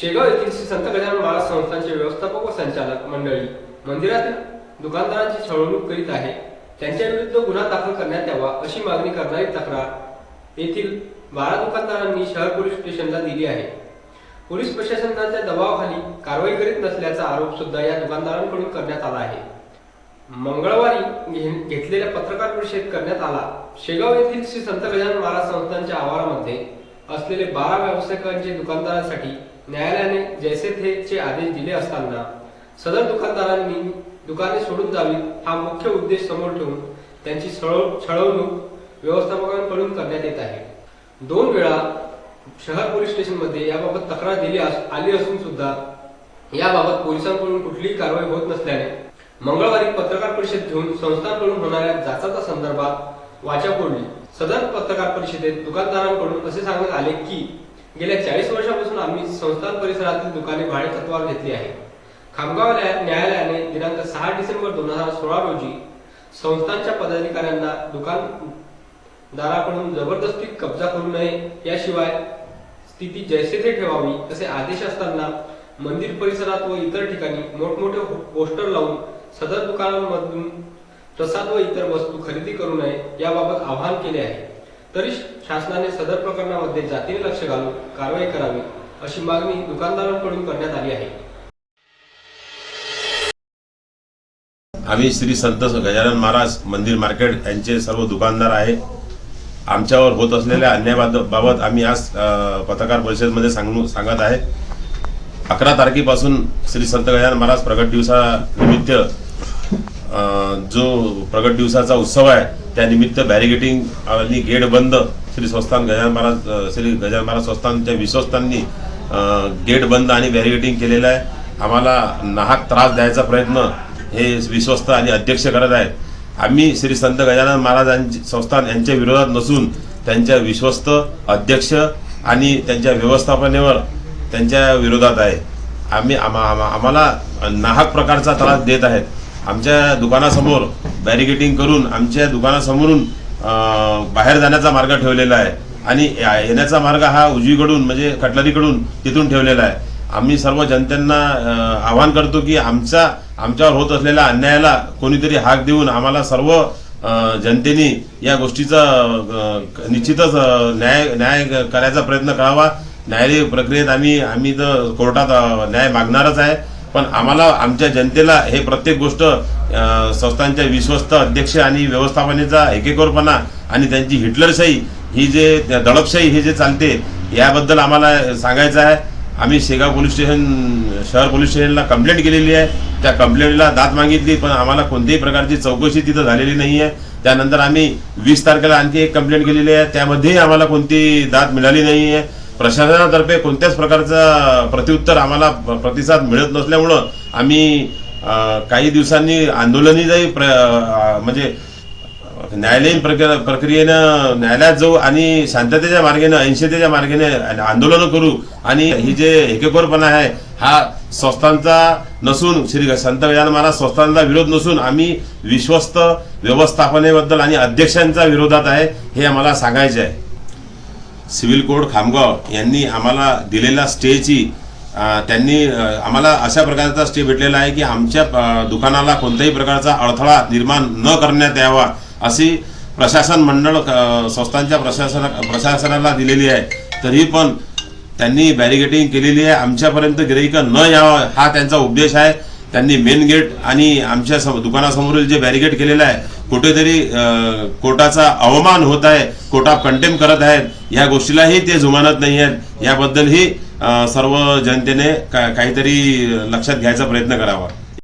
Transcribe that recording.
शेगाव येथील श्री संत गजानन महाराज संस्थांचे व्यवस्थापक व संचालक मंडळी मंदिरातील दुकानदारांची छळवणूक करीत आहे त्यांच्या विरुद्ध गुन्हा दाखल करण्यात यावा अशी मागणी करणारी तक्रार येथील बारा दुकानदारांनी शहर पोलीस स्टेशनला दिली आहे पोलीस प्रशासनाच्या दबावाखाली कारवाई करीत नसल्याचा आरोप सुद्धा या दुकानदारांकडून करण्यात आला आहे मंगळवारी घे- घेतलेल्या पत्रकार परिषदेत करण्यात आला शेगाव येथील श्री संत गजानन महाराज संस्थांच्या आवारामध्ये असलेले बारा व्यावसायिकांचे दुकानदारांसाठी न्यायालयाने जैसे थे चे आदेश दिले असताना सदर दुकानदारांनी दुकाने सोडून जावी हा मुख्य उद्देश समोर ठेवून त्यांची छळवणूक व्यवस्थापकांकडून करण्यात येत आहे. दोन वेळा शहर पोलीस स्टेशनमध्ये याबाबत तक्रार दिली अस- आली असून सुद्धा याबाबत पोलिसांकडून कुठलीही कारवाई होत नसल्याने मंगळवारी पत्रकार परिषद घेऊन संस्थांकडून होणाऱ्या जाचाच्या संदर्भात वाचा फोडली. सदर पत्रकार परिषदेत दुकानदारांकडून असे सांगण्यात आले की गेल्या चाळीस वर्षापासून आम्ही संस्थान परिसरातील दुकाने भाडे तत्वावर घेतली आहे. खामगाव न्यायालयाने दिनांक सहा डिसेंबर दोन हजार सोळा रोजी संस्थांच्या पदाधिकाऱ्यांना दुकानदाराकडून जबरदस्ती कब्जा करू नये याशिवाय स्थिती जैसे थे ठेवावी असे आदेश असताना मंदिर परिसरात व इतर ठिकाणी मोठमोठे पोस्टर लावून सदर दुकानांमधून प्रसाद व इतर वस्तू खरेदी करू नये याबाबत आवाहन केले आहे. तरी शासनाने सदर प्रकरणामध्ये जातीने लक्ष घालून कारवाई करावी अशी मागणी दुकानदारांकडून करण्यात आली आहे. आम्ही श्री संत गजानन महाराज मंदिर मार्केट यांचे सर्व दुकानदार आहे. आमच्यावर होत असलेल्या अन्यायाबाबत आम्ही आज पत्रकार परिषदेमध्ये सांगू सांगत आहे. अकरा तारखेपासून श्री संत गजानन महाराज प्रगट दिवसानिमित्त जो प्रगट दिवसाचा उत्सव आहे त्यानिमित्त बॅरिगेटिंग आणि गेट बंद. श्री संस्थान गजानन महाराज श्री गजानन महाराज संस्थानच्या विश्वस्तांनी गेट बंद आणि बॅरिगेटिंग केलेलं आहे. आम्हाला नाहक त्रास द्यायचा प्रयत्न हे विश्वस्त आणि अध्यक्ष करत आहेत. आम्ही श्री संत गजानन महाराजांची संस्थान यांच्या विरोधात नसून त्यांच्या विश्वस्त अध्यक्ष आणि त्यांच्या व्यवस्थापनेवर त्यांच्या विरोधात आहे. आम्ही आम्हाला नाहक प्रकारचा त्रास देत आहेत. आमच्या दुकानासमोर बॅरिकेटिंग करून आमच्या दुकानासमोरून बाहेर जाण्याचा मार्ग ठेवलेला आहे. आणि या- येण्याचा मार्ग हा उजवीकडून म्हणजे कटलरीकडून तिथून ठेवलेला आहे. आम्ही सर्व जनतेंना आवाहन करतो की आमचा आमच्यावर होत असलेल्या अन्यायाला कोणीतरी हाक देऊन आम्हाला सर्व जनतेने या गोष्टीचा निश्चितच न्याय न्याय करायचा प्रयत्न करावा. न्यायालयीन प्रक्रियेत आम्ही आम्ही तर कोर्टात न्याय मागणारच आहे. पण आम्हाला आमच्या जनतेला हे प्रत्येक गोष्ट संस्थांच्या विश्वस्त अध्यक्ष आणि व्यवस्थापनेचा एकेकोरपणा आणि त्यांची हिटलरशाही ही जे दडपशाही हे जे चालते याबद्दल आम्हाला सांगायचं आहे. आम्ही शेगाव पोलीस स्टेशन शहर पोलीस स्टेशनला कंप्लेंट केलेली आहे. त्या कंप्लेंटला दाद मागितली पण आम्हाला कोणत्याही प्रकारची चौकशी तिथं झालेली नाही आहे. त्यानंतर आम्ही वीस तारखेला आणखी एक कंप्लेंट केलेली आहे. त्यामध्येही आम्हाला कोणती दाद मिळाली नाही आहे. प्रशासनातर्फे कोणत्याच प्रकारचा प्रत्युत्तर आम्हाला प्रतिसाद मिळत नसल्यामुळं आम्ही काही दिवसांनी आंदोलनही प्र म्हणजे न्यायालयीन प्रक्रिया प्रक्रियेनं न्यायालयात जाऊ आणि शांततेच्या मार्गेनं अहिंसतेच्या मार्गेने आंदोलनं करू आणि ही जे एकेकोरपणा आहे हा संस्थांचा नसून श्री संत गजानन महाराज संस्थांचा विरोध नसून आम्ही विश्वस्त व्यवस्थापनेबद्दल आणि अध्यक्षांच्या विरोधात आहे हे आम्हाला सांगायचे आहे. सिव्हिल कोड खामगाव यांनी आम्हाला दिलेल्या स्टेची त्यांनी आम्हाला अशा प्रकारचा स्टे भेटलेला आहे की आमच्या दुकानाला कोणत्याही प्रकारचा अडथळा निर्माण न करण्यात यावा अशी प्रशासन मंडळ संस्थांच्या प्रशासना प्रशासनाला दिलेली आहे. तरी पण त्यांनी बॅरिगेटिंग केलेली आहे. आमच्यापर्यंत गिराईक न यावं हा त्यांचा उपदेश आहे. त्यांनी मेन गेट आणि आमच्या सम- दुकानासमोरील जे बॅरिगेट केलेलं आहे कुठेतरी कोटाचा कोर्टाचा अवमान होत आहे कोटा कंटेम करत आहेत या गोष्टीलाही ते जुमानत नाही आहेत. याबद्दलही सर्व जनतेने का- काहीतरी लक्षात घ्यायचा प्रयत्न करावा.